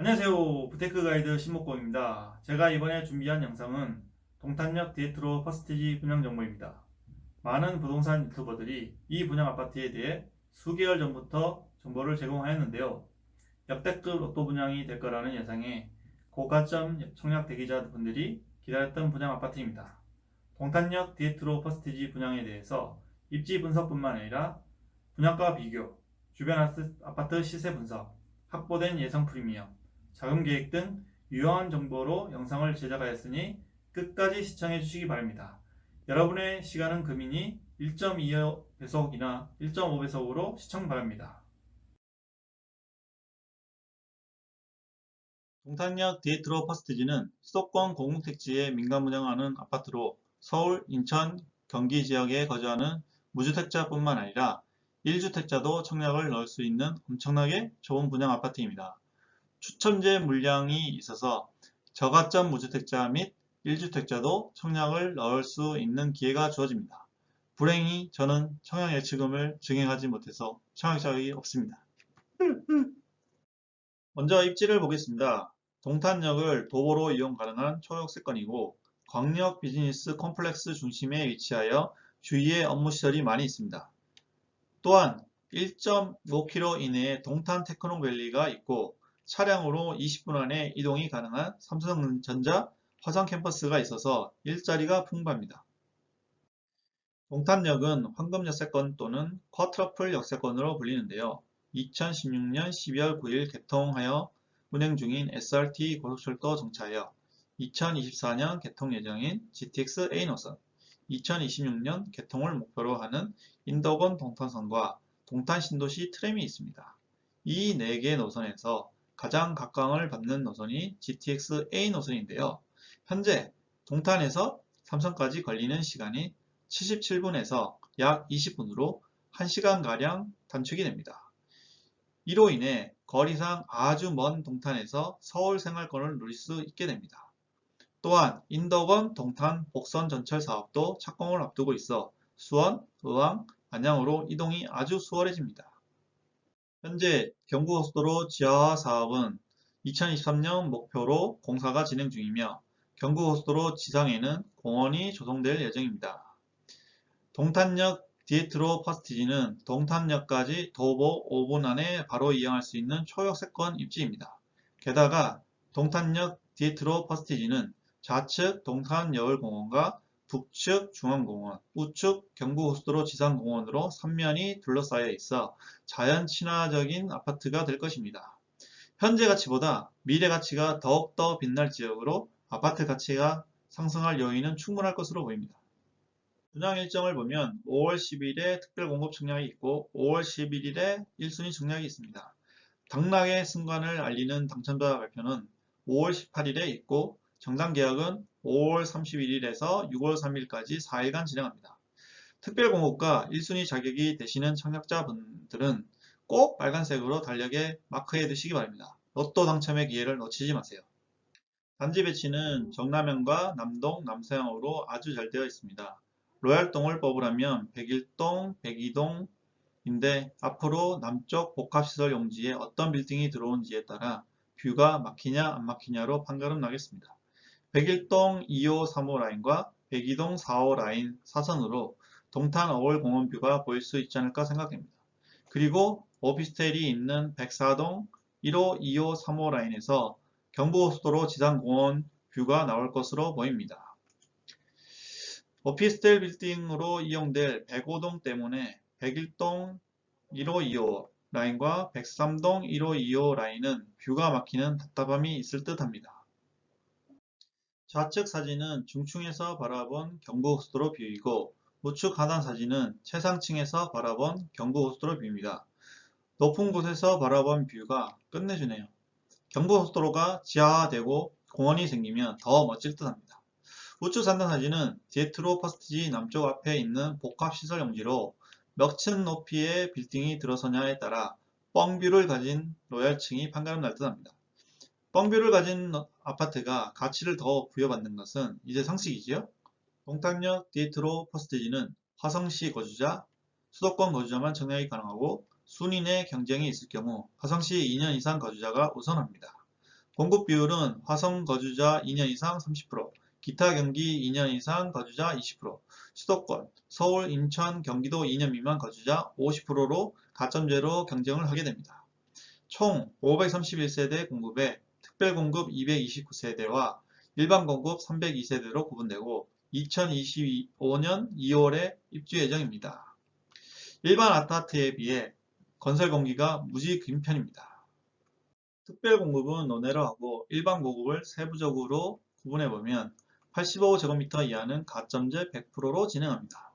안녕하세요. 부테크 가이드 신목공입니다. 제가 이번에 준비한 영상은 동탄역 디에트로 퍼스티지 분양 정보입니다. 많은 부동산 유튜버들이 이 분양 아파트에 대해 수개월 전부터 정보를 제공하였는데요. 역대급 로또 분양이 될 거라는 예상에 고가점 청약 대기자 분들이 기다렸던 분양 아파트입니다. 동탄역 디에트로 퍼스티지 분양에 대해서 입지 분석뿐만 아니라 분양가 비교, 주변 아파트 시세 분석, 확보된 예상 프리미엄, 자금 계획 등 유용한 정보로 영상을 제작하였으니 끝까지 시청해 주시기 바랍니다. 여러분의 시간은 금이니 1.2배속이나 1.5배속으로 시청 바랍니다. 동탄역 디에트로 퍼스티지는 수도권 공공택지에 민간 분양하는 아파트로 서울, 인천, 경기 지역에 거주하는 무주택자뿐만 아니라 1주택자도 청약을 넣을 수 있는 엄청나게 좋은 분양 아파트입니다. 추첨제 물량이 있어서 저가점 무주택자 및 1주택자도 청약을 넣을 수 있는 기회가 주어집니다. 불행히 저는 청약 예치금을 증액하지 못해서 청약 자격이 없습니다. 먼저 입지를 보겠습니다. 동탄역을 도보로 이용 가능한 초역세권이고 광역 비즈니스 콤플렉스 중심에 위치하여 주위에 업무 시설이 많이 있습니다. 또한 1.5km 이내에 동탄 테크노밸리가 있고 차량으로 20분 안에 이동이 가능한 삼성전자 화성 캠퍼스가 있어서 일자리가 풍부합니다. 동탄역은 황금 역세권 또는 쿼트러플 역세권으로 불리는데요. 2016년 12월 9일 개통하여 운행 중인 SRT 고속철도 정차하여 2024년 개통 예정인 GTX A 노선, 2026년 개통을 목표로 하는 인덕원 동탄선과 동탄 신도시 트램이 있습니다. 이 4개 노선에서 가장 각광을 받는 노선이 GTX A 노선인데요. 현재 동탄에서 삼성까지 걸리는 시간이 77분에서 약 20분으로 1시간가량 단축이 됩니다. 이로 인해 거리상 아주 먼 동탄에서 서울 생활권을 누릴 수 있게 됩니다. 또한 인덕원 동탄 복선 전철 사업도 착공을 앞두고 있어 수원, 의왕, 안양으로 이동이 아주 수월해집니다. 현재 경부고속도로 지하화 사업은 2023년 목표로 공사가 진행 중이며 경부고속도로 지상에는 공원이 조성될 예정입니다. 동탄역 디에트로 퍼스티지는 동탄역까지 도보 5분 안에 바로 이용할 수 있는 초역세권 입지입니다. 게다가 동탄역 디에트로 퍼스티지는 좌측 동탄여울공원과 북측 중앙공원, 우측 경부고속도로 지상공원으로 3면이 둘러싸여 있어 자연 친화적인 아파트가 될 것입니다. 현재 가치보다 미래 가치가 더욱더 빛날 지역으로 아파트 가치가 상승할 요인은 충분할 것으로 보입니다. 분양 일정을 보면 5월 10일에 특별 공급 청약이 있고 5월 11일에 1순위 청약이 있습니다. 당락의 승관을 알리는 당첨자 발표는 5월 18일에 있고 정당 계약은 5월 31일에서 6월 3일까지 4일간 진행합니다. 특별공급과 1순위 자격이 되시는 청약자분들은 꼭 빨간색으로 달력에 마크해 두시기 바랍니다. 로또 당첨의 기회를 놓치지 마세요. 단지 배치는 정남향과 남동, 남서향으로 아주 잘 되어 있습니다. 로얄동을 뽑으라면 101동, 102동인데 앞으로 남쪽 복합시설 용지에 어떤 빌딩이 들어온지에 따라 뷰가 막히냐 안 막히냐로 판가름 나겠습니다. 101동 2호 3호 라인과 102동 4호 라인 사선으로 동탄 어월공원 뷰가 보일 수 있지 않을까 생각됩니다. 그리고 오피스텔이 있는 104동 1호, 2호, 3호 라인에서 경부고속도로 지상공원 뷰가 나올 것으로 보입니다. 오피스텔 빌딩으로 이용될 105동 때문에 101동 1호, 2호 라인과 103동 1호, 2호 라인은 뷰가 막히는 답답함이 있을 듯 합니다. 좌측 사진은 중층에서 바라본 경부고속도로 뷰이고 우측 하단 사진은 최상층에서 바라본 경부고속도로 뷰입니다. 높은 곳에서 바라본 뷰가 끝내주네요. 경부고속도로가 지하화되고 공원이 생기면 더 멋질 듯 합니다. 우측 상단 사진은 디에트로 퍼스티지 남쪽 앞에 있는 복합시설 용지로 몇 층 높이의 빌딩이 들어서냐에 따라 뻥뷰를 가진 로얄층이 판가름 날 듯 합니다. 뻥뷰를 가진 아파트가 가치를 더 부여받는 것은 이제 상식이지요? 동탄역 디에트로 퍼스티지는 화성시 거주자, 수도권 거주자만 청약이 가능하고 순위 내 경쟁이 있을 경우 화성시 2년 이상 거주자가 우선합니다. 공급 비율은 화성 거주자 2년 이상 30%, 기타 경기 2년 이상 거주자 20%, 수도권, 서울, 인천, 경기도 2년 미만 거주자 50%로 가점제로 경쟁을 하게 됩니다. 총 531세대 공급에 특별 공급 229세대와 일반 공급 302세대로 구분되고 2025년 2월에 입주 예정입니다. 일반 아파트에 비해 건설 공기가 무지 긴 편입니다. 특별 공급은 논외로 하고 일반 공급을 세부적으로 구분해보면 85제곱미터 이하는 가점제 100%로 진행합니다.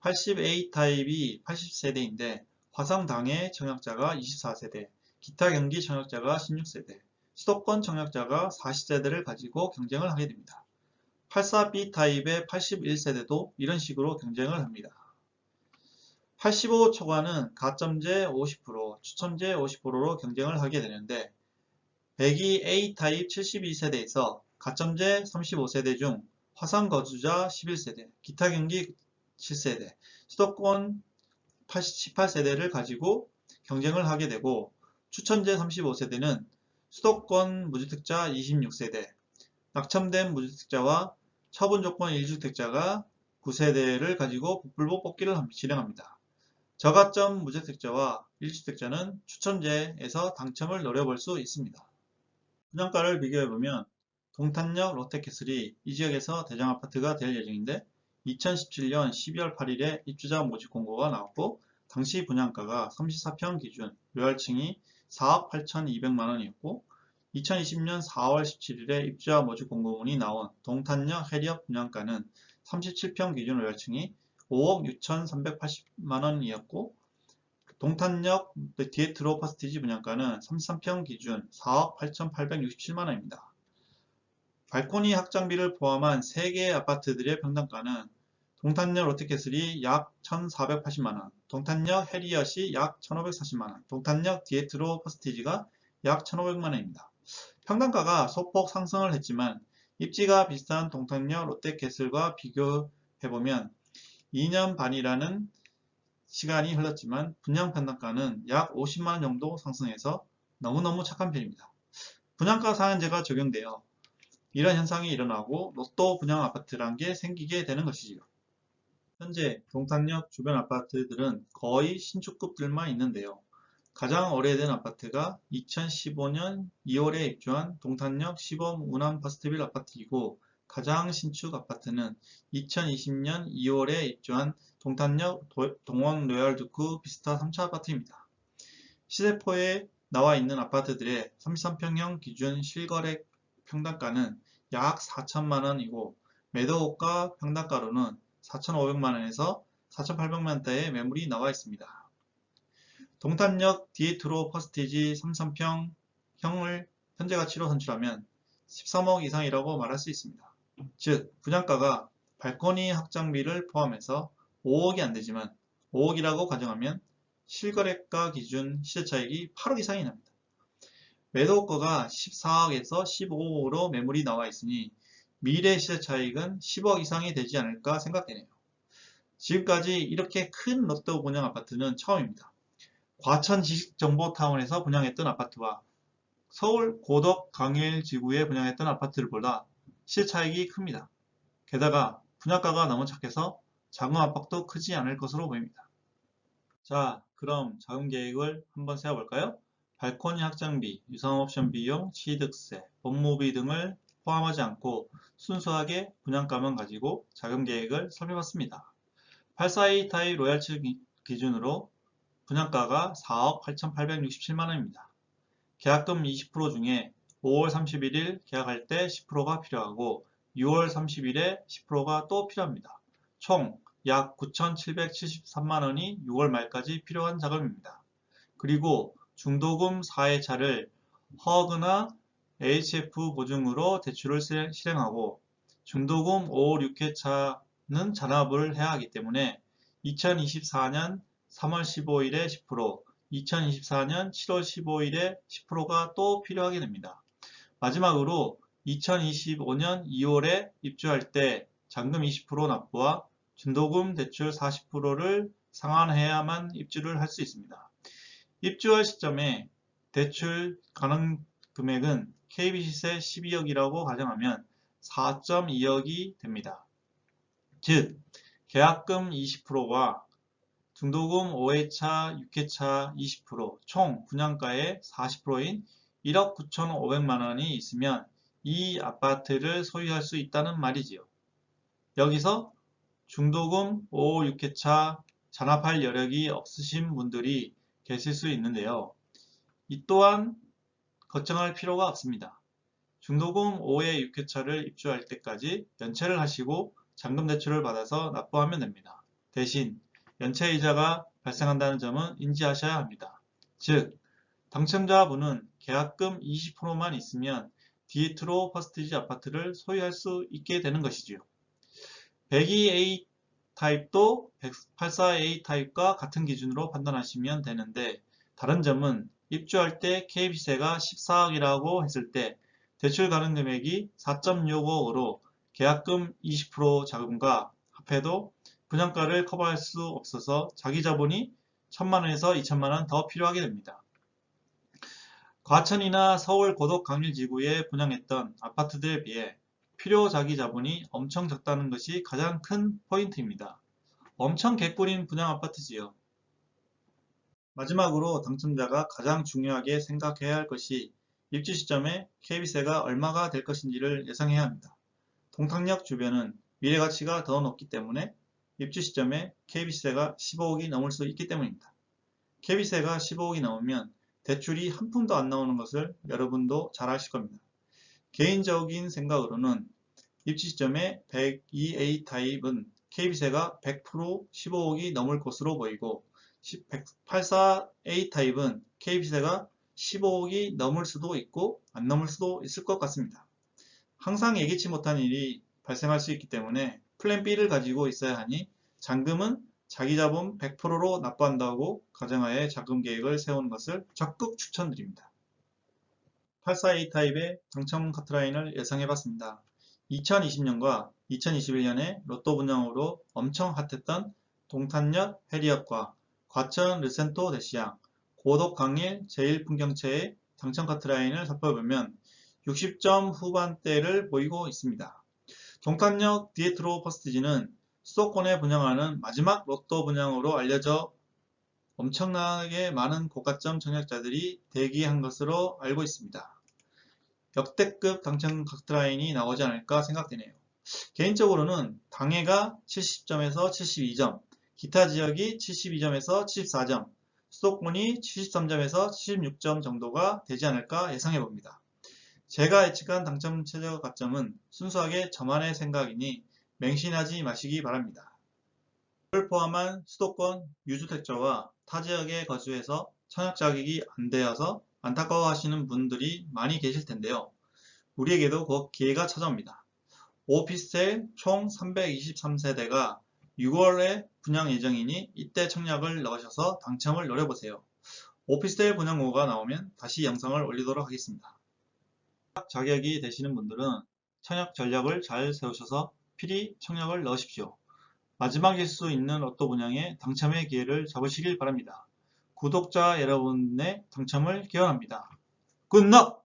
80A 타입이 80세대인데 화성당해 청약자가 24세대, 기타 경기 청약자가 16세대, 수도권 청약자가 40세대를 가지고 경쟁을 하게 됩니다. 84B 타입의 81세대도 이런 식으로 경쟁을 합니다. 85 초과는 가점제 50%, 추첨제 50%로 경쟁을 하게 되는데 102 A 타입 72세대에서 가점제 35세대 중 화상 거주자 11세대, 기타 경기 7세대, 수도권 18세대를 가지고 경쟁을 하게 되고 추천제 35세대는 수도권 무주택자 26세대, 낙첨된 무주택자와 처분 조건 1주택자가 9세대를 가지고 북불복 뽑기를 진행합니다. 저가점 무주택자와 1주택자는 추천제에서 당첨을 노려볼 수 있습니다. 분양가를 비교해보면 동탄역 롯데캐슬이 이 지역에서 대장아파트가 될 예정인데 2017년 12월 8일에 입주자 모집 공고가 나왔고 당시 분양가가 34평 기준 묘할층이 4억 8,200만 원이었고 2020년 4월 17일에 입주자 모집 공고문이 나온 동탄역 해리업 분양가는 37평 기준 묘할층이 5억 6,380만 원이었고 동탄역 디에트로 퍼스티지 분양가는 33평 기준 4억 8,867만 원입니다. 발코니 확장비를 포함한 3개의 아파트들의 평당가는 동탄역 롯데캐슬이 약 1,480만원, 동탄역 해리엇이 약 1,540만원, 동탄역 디에트로 퍼스티지가 약 1,500만원입니다. 평당가가 소폭 상승을 했지만 입지가 비슷한 동탄역 롯데캐슬과 비교해보면 2년 반이라는 시간이 흘렀지만 분양 평당가는 약 50만원 정도 상승해서 너무너무 착한 편입니다. 분양가 상한제가 적용되어 이런 현상이 일어나고 로또 분양 아파트란 게 생기게 되는 것이지요. 현재 동탄역 주변 아파트들은 거의 신축급들만 있는데요. 가장 오래된 아파트가 2015년 2월에 입주한 동탄역 시범 운암 퍼스트빌 아파트이고 가장 신축 아파트는 2020년 2월에 입주한 동탄역 동원 로얄두크 비스타 3차 아파트입니다. 시세포에 나와 있는 아파트들의 33평형 기준 실거래 평당가는 약 4천만원이고 매도가 평당가로는 4,500만원에서 4,800만원대의 매물이 나와 있습니다. 동탄역 디에트로 퍼스티지 33평 형을 현재 가치로 선출하면 13억 이상이라고 말할 수 있습니다. 즉 분양가가 발코니 확장비를 포함해서 5억이 안되지만 5억이라고 가정하면 실거래가 기준 시세차익이 8억 이상이 납니다. 매도가가 14억에서 15억으로 매물이 나와 있으니 미래 시세차익은 10억 이상이 되지 않을까 생각되네요. 지금까지 이렇게 큰 롯데 분양 아파트는 처음입니다. 과천 지식정보타운에서 분양했던 아파트와 서울 고덕 강일 지구에 분양했던 아파트들보다 시세차익이 큽니다. 게다가 분양가가 너무 착해서 자금 압박도 크지 않을 것으로 보입니다. 자, 그럼 자금 계획을 한번 세워볼까요? 발코니 확장비, 유상 옵션 비용, 취득세, 법무비 등을 포함하지 않고 순수하게 분양가만 가지고 자금 계획을 살펴봤습니다. 842 타입 로얄츠 기준으로 분양가가 4억 8,867만원입니다. 계약금 20% 중에 5월 31일 계약할 때 10%가 필요하고 6월 30일에 10%가 또 필요합니다. 총 약 9,773만원이 6월 말까지 필요한 자금입니다. 그리고 중도금 4회차를 허그나 HF 보증으로 대출을 실행하고 중도금 5, 6회차는 잔압을 해야 하기 때문에 2024년 3월 15일에 10%, 2024년 7월 15일에 10%가 또 필요하게 됩니다. 마지막으로 2025년 2월에 입주할 때 잔금 20% 납부와 중도금 대출 40%를 상환해야만 입주를 할 수 있습니다. 입주할 시점에 대출 가능 금액은 KB시세 12억이라고 가정하면 4.2억이 됩니다. 즉 계약금 20%와 중도금 5회차, 6회차 20%총 분양가의 40%인 1억 9,500만 원이 있으면 이 아파트를 소유할 수 있다는 말이지요. 여기서 중도금 5, 6회차 잔압할 여력이 없으신 분들이 계실 수 있는데요. 이 또한 걱정할 필요가 없습니다. 중도금 5회 6회차를 입주할 때까지 연체를 하시고 잔금 대출을 받아서 납부하면 됩니다. 대신 연체 이자가 발생한다는 점은 인지하셔야 합니다. 즉, 당첨자분은 계약금 20%만 있으면 디에트로 퍼스티지 아파트를 소유할 수 있게 되는 것이지요. 102A 타입도 184A 타입과 같은 기준으로 판단하시면 되는데 다른 점은 입주할 때 KB세가 14억이라고 했을 때 대출 가능 금액이 4.65억으로 계약금 20% 자금과 합해도 분양가를 커버할 수 없어서 자기 자본이 1천만원에서 2천만원 더 필요하게 됩니다. 과천이나 서울 고덕 강일지구에 분양했던 아파트들에 비해 필요 자기 자본이 엄청 적다는 것이 가장 큰 포인트입니다. 엄청 개꿀인 분양 아파트지요. 마지막으로 당첨자가 가장 중요하게 생각해야 할 것이 입주 시점에 KB세가 얼마가 될 것인지를 예상해야 합니다. 동탄역 주변은 미래 가치가 더 높기 때문에 입주 시점에 KB세가 15억이 넘을 수 있기 때문입니다. KB세가 15억이 넘으면 대출이 한 푼도 안 나오는 것을 여러분도 잘 아실 겁니다. 개인적인 생각으로는 입주 시점에 102A 타입은 KB세가 100% 15억이 넘을 것으로 보이고 84A 타입은 KB세가 15억이 넘을 수도 있고 안 넘을 수도 있을 것 같습니다. 항상 예기치 못한 일이 발생할 수 있기 때문에 플랜 B를 가지고 있어야 하니 잔금은 자기 자본 100%로 납부한다고 가정하에 자금 계획을 세우는 것을 적극 추천드립니다. 84A 타입의 당첨 카트라인을 예상해봤습니다. 2020년과 2021년에 로또 분양으로 엄청 핫했던 동탄역 해리역과 과천 르센토 대시양, 고덕 강일 제1풍경채의 당첨 카트라인을 살펴보면 60점 후반대를 보이고 있습니다. 동탄역 디에트로 퍼스티지는 수도권에 분양하는 마지막 로또 분양으로 알려져 엄청나게 많은 고가점 청약자들이 대기한 것으로 알고 있습니다. 역대급 당첨 카트라인이 나오지 않을까 생각되네요. 개인적으로는 당해가 70점에서 72점, 기타 지역이 72점에서 74점, 수도권이 73점에서 76점 정도가 되지 않을까 예상해 봅니다. 제가 예측한 당첨 최저 가점은 순수하게 저만의 생각이니 맹신하지 마시기 바랍니다. 이를 포함한 수도권 유주택자와 타 지역에 거주해서 청약 자격이 안 되어서 안타까워 하시는 분들이 많이 계실 텐데요. 우리에게도 곧 기회가 찾아옵니다. 오피스텔 총 323세대가 6월에 분양 예정이니 이때 청약을 넣으셔서 당첨을 노려보세요. 오피스텔 분양호가 나오면 다시 영상을 올리도록 하겠습니다. 자격이 되시는 분들은 청약 전략을 잘 세우셔서 필히 청약을 넣으십시오. 마지막일 수 있는 로또 분양에 당첨의 기회를 잡으시길 바랍니다. 구독자 여러분의 당첨을 기원합니다. 굿럭!